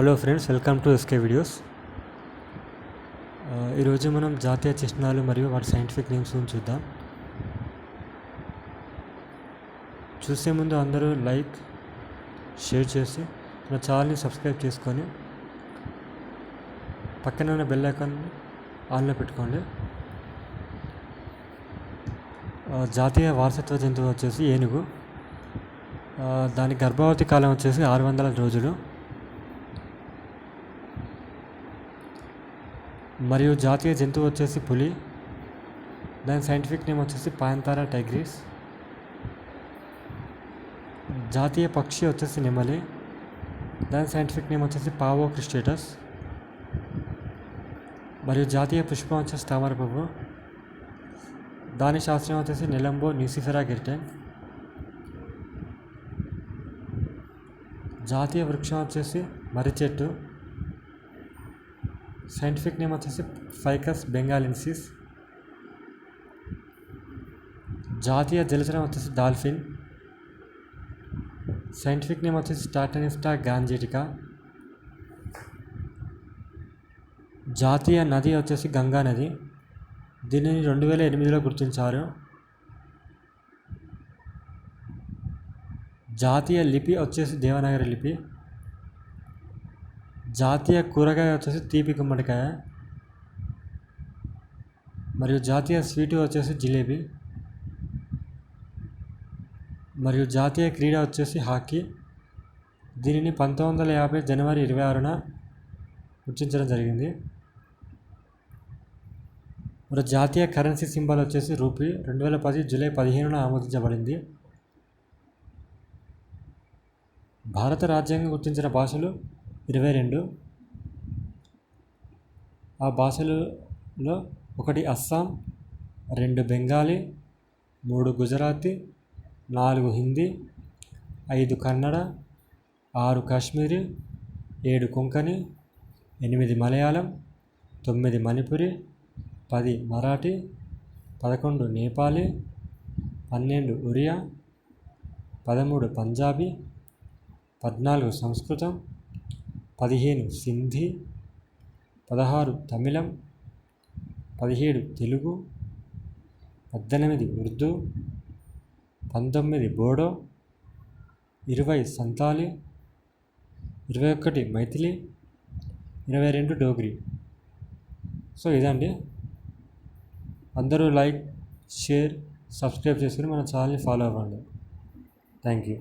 Hello friends welcome to S K videos. ఈరోజు మనం జాతీయ చిహ్నాలు మరియు వాటి సైంటిఫిక్ నేమ్స్ గురించి చూద్దాం. చూసే ముందు అందరూ లైక్ షేర్ చేసి నా ఛానల్ని సబ్స్క్రైబ్ చేసుకొని పక్కన ఉన్న బెల్ ఐకాన్ ఆన్లో పెట్టుకోండి. జాతీయ వారసత్వ జంతువు వచ్చేసి ఏనుగు. దాని గర్భవతి కాలం వచ్చేసి ఆరు వందల రోజులు. మరియు జాతీయ జంతువు వచ్చేసి పులి. దాని సైంటిఫిక్ నేమ్ వచ్చేసి పాయంతారా టైగ్రిస్. జాతీయ పక్షి వచ్చేసి నెమలి. దాని సైంటిఫిక్ నేమ్ వచ్చేసి పావో క్రిస్టేటస్. మరియు జాతీయ పుష్పం వచ్చేసి తామర పువ్వు. దాని శాస్త్రం వచ్చేసి నిలంబో న్యూసిఫెరా గిర్టెన్ జాతీయ వృక్షం వచ్చేసి మర్రి చెట్టు. సైంటిఫిక్ నేమ్ వచ్చేసి ఫైకస్ బెంగాలిన్సిస్ జాతీయ జలచరం వచ్చేసి డాల్ఫిన్ సైంటిఫిక్ నేమ్ వచ్చేసి టాటనిస్టా గాంజేటికా జాతీయ నది వచ్చేసి గంగా నది. దీనిని రెండు వేల ఎనిమిదిలో గుర్తించారు. జాతీయ లిపి వచ్చేసి దేవనాగరి లిపి. జాతీయ కూరగాయ వచ్చేసి తీపి గుమ్మడికాయ. మరియు జాతీయ స్వీటు వచ్చేసి జిలేబీ. మరియు జాతీయ క్రీడ వచ్చేసి హాకీ. దీనిని పంతొమ్మిది వందల యాభై జనవరి ఇరవై ఆరున గుర్తించడం జరిగింది. మరి జాతీయ కరెన్సీ సింబల్ వచ్చేసి రూపీ. రెండు వేల పది జూలై పదిహేనున ఆమోదించబడింది. భారత రాజ్యాంగం గుర్తించిన భాషలు ఇరవై రెండు. ఆ భాషలలో ఒకటి అస్సాం రెండు బెంగాలీ మూడు గుజరాతీ నాలుగు హిందీ ఐదు కన్నడ ఆరు కాశ్మీరీ ఏడు కొంకణి ఎనిమిది మలయాళం తొమ్మిది మణిపురి పది మరాఠీ పదకొండు నేపాలీ పన్నెండు ఒరియా పదమూడు పంజాబీ పద్నాలుగు సంస్కృతం పదిహేను సింధీ పదహారు తమిళం పదిహేడు తెలుగు పద్దెనిమిది ఉర్దూ పంతొమ్మిది బోడో ఇరవై సంతాలి ఇరవై ఒకటి మైథిలి ఇరవై రెండు డోగ్రీ. సో ఇదండి. అందరూ లైక్ షేర్ సబ్స్క్రైబ్ చేసుకుని మన ఛానల్ని ఫాలో అవ్వండి. Thank you.